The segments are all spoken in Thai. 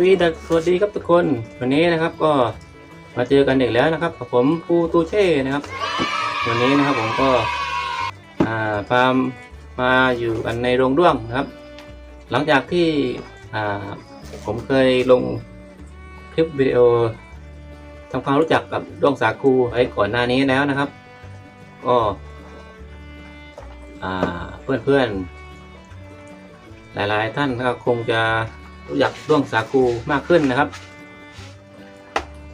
วีดัสวัสดีครับทุกคนวันนี้นะครับก็มาเจอกันอีกแล้วนะครับกับผมปูตูเช่นะครับ วันนี้นะครับผมก็พามาอยู่กันในโรงด้วงนะครับ หลังจากที่ผมเคยลงคลิปวิดีโอทำความรู้จักกับด้วงสาคูไว้ก่อนหน้านี้แล้วนะครับ ก็เพื่อนๆหลายๆท่านก็คงจะ รู้จักด้วงสาคูมากขึ้นนะครับ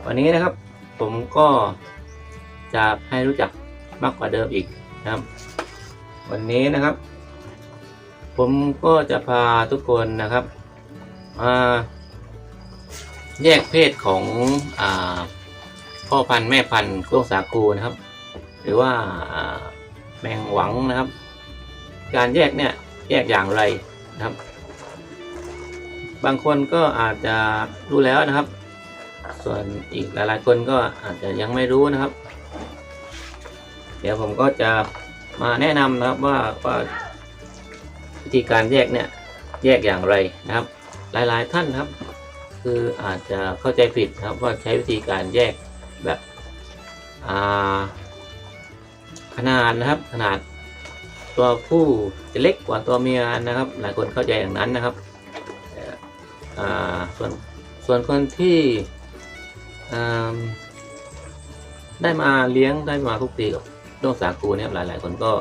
วันนี้นะครับผมก็จะให้รู้จักมากกว่าเดิมอีกนะครับ วันนี้นะครับ ผมก็จะพาทุกคนนะครับมาแยกเพศของอพ่อพันธุ์แม่พันธุ์ด้วงสาคูนะครับ หรือว่าอ่าแมงหวังนะครับ การแยกเนี่ยแยกอย่างไรนะครับ บางคนก็อาจจะรู้แล้วนะครับ ส่วนอีกหลายๆคนก็อาจจะยังไม่รู้นะครับ เดี๋ยวผมก็จะมาแนะนำนะครับว่าว่าวิธีการแยกเนี่ยแยกอย่างไรนะครับ หลายๆท่านครับ คืออาจจะเข้าใจผิดครับว่าใช้วิธีการแยกแบบขนาดนะครับ ขนาดตัวผู้จะเล็กกว่าตัวเมียนะครับ หลายคนเข้าใจอย่างนั้นนะครับ ส่วนส่วนคนที่ได้มาเลี้ยงได้มาคุกคีกับด้วงสาคูเนี่ยหลายหลายๆคนก็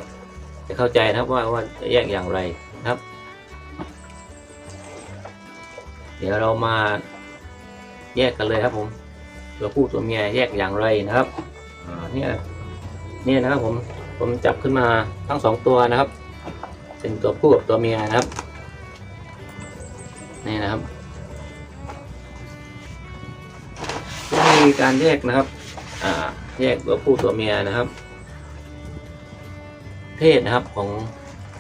จะเข้าใจนะครับว่าว่าจะแยกอย่างไรนะครับ เดี๋ยวเรามาแยกกันเลยครับผมตัวผู้ตัวเมียแยกอย่างไรนะครับเนี่ยเนี่ยนะครับผมผมจับขึ้นมาทั้งสองตัวนะครับ เป็นตัวผู้กับตัวเมียนะครับ นี่นะครับ ธีการแยกนะครับแยกตัวผู้ตัวเมียนะครับ เพศนะครับของ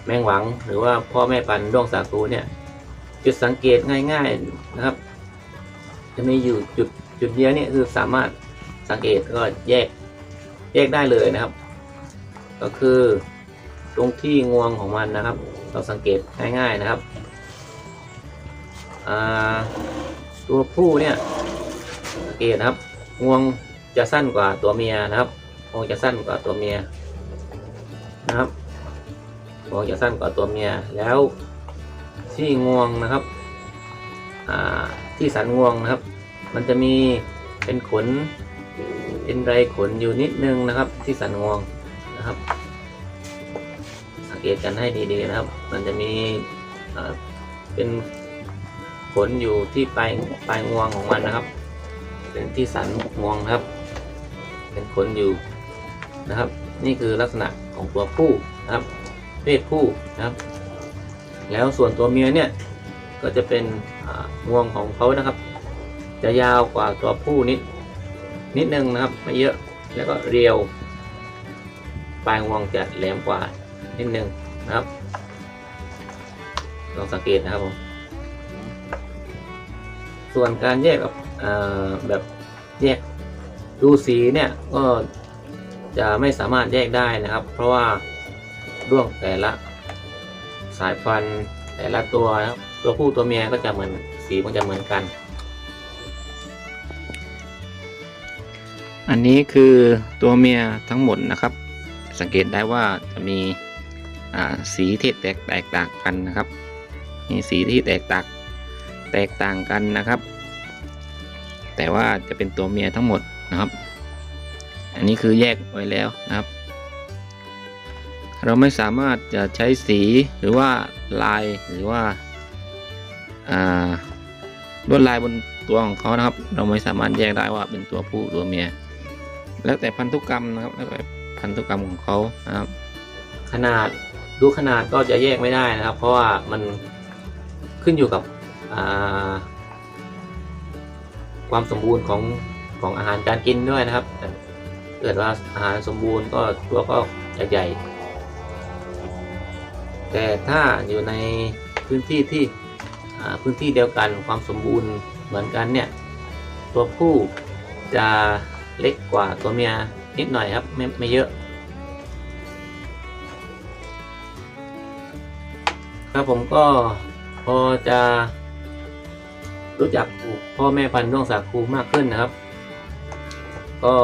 แมงหวังหรือว่าพ่อแม่พันธุ์ด้วงสาคูเนี่ย จุดสังเกตง่าย ๆนะครับ จะมีอยู่จุดจุดเดียวเนี่ยคือสามารถสังเกตก็แยกแยกได้เลยนะครับ ก็คือตรงที่งวงของมันนะครับ เราสังเกตง่าย ๆนะครับตัวผู้เนี่ยสังเกตนะครับ งวงจะสั้นกว่าตัวเมียนะครับงวงจะสั้นกว่าตัวเมียนะครับงวงจะสั้นกว่าตัวเมียแล้วที่งวงนะครับที่สันงวงนะครับ มันจะมีเป็นขนเป็นไรขนอยู่นิดนึงนะครับ ที่สันงวงนะครับ สังเกตกันให้ดีๆนะครับ มันจะมีเป็นขนอยู่ที่ปลายปลายงวงของมันนะครับ เป็นที่สันงวงครับ เป็นขนอยู่นะครับ นี่คือลักษณะของตัวผู้นะครับ เพศผู้นะครับ แล้วส่วนตัวเมียเนี่ยก็จะเป็นอ่างวงของเขานะครับ จะยาวกว่าตัวผู้นิดนิดนึงนะครับไม่เยอะแล้วก็เรียว ปลายงวงจะแหลมกว่านิดนึงนะครับลองสังเกตนะครับผมส่วนการแยกแบบเอ่อ แบบแยกดูสีเนี่ยก็จะไม่สามารถแยกได้นะครับ เพราะว่าด้วงแต่ละสายพันธุ์แต่ละตัวนะครับตัวผู้ตัวเมียก็จะเหมือนสีมันจะเหมือนกัน อันนี้คือตัวเมียทั้งหมดนะครับ สังเกตได้ว่าจะมีสีที่แตกแตกต่างกันนะครับ มีสีที่แตกต่างแตกต่างกันนะครับ แต่ว่าจะเป็นตัวเมียทั้งหมดนะครับ อันนี้คือแยกไว้แล้วนะครับ เราไม่สามารถจะใช้สีหรือว่าลายหรือว่าลวดลายบนตัวของเขานะครับ เราไม่สามารถแยกได้ว่าเป็นตัวผู้ตัวเมีย แล้วแต่พันธุกรรมนะครับแล้วแต่พันธุกรรมของเขานะครับ ขนาดดูขนาดก็จะแยกไม่ได้นะครับ เพราะว่ามันขึ้นอยู่กับอ่า ความสมบูรณ์ของของอาหารการกินด้วยนะครับเกิดว่าอาหารสมบูรณ์ก็ตัวก็จะใหญ่ แต่ถ้าอยู่ในพื้นที่ที่พื้นที่เดียวกันความสมบูรณ์เหมือนกันเนี่ยตัวผู้จะเล็กกว่าตัวเมียนิดหน่อยครับไม่ไม่เยอะ ครับผมก็พอจะ รู้จักพ่อแม่พันธุ์ด้วงสาคูมากขึ้นนะครับ ก็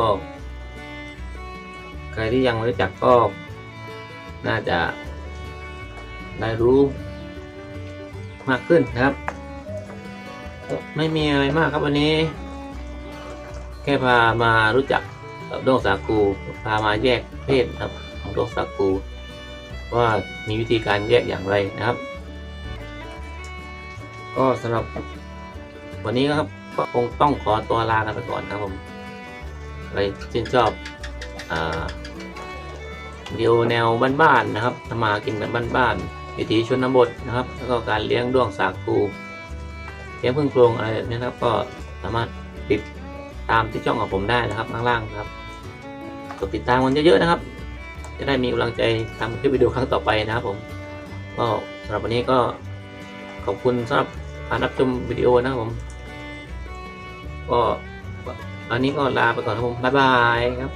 ใครที่ยังไม่รู้จักก็น่าจะได้รู้มากขึ้นนะครับ ไม่มีอะไรมากครับวันนี้ แค่พามารู้จักกับด้วงสาคูพามาแยกเพศครับของด้วงสาคูว่ามีวิธีการแยกอย่างไรนะครับ ก็สำหรับ วันนี้ครับก็คงต้องขอตัวลากันไปก่อนนะครับผมใครชื่นชอบอวิดีโอแนวบ้านๆนะครับทำมากินแบบบ้านๆวิถีชนบทนะครับ แล้วก็การเลี้ยงด้วงสาคูเลี้ยงพึ่งโพรงอะไรแบบนี้นะครับ ก็สามารถติดตามที่ช่องของผมได้นะครับข้างล่างนะครับกดติดตามกันเยอะๆนะครับ จะได้มีกำลังใจทำคลิปวิดีโอครั้งต่อไปนะครับผมก็สำหรับวันนี้ก็ขอบคุณสำหรับการรับชมวิดีโอนะครับผม ก็อันนี้ก็ลาไปก่อนครับผมบ๊ายบายครับ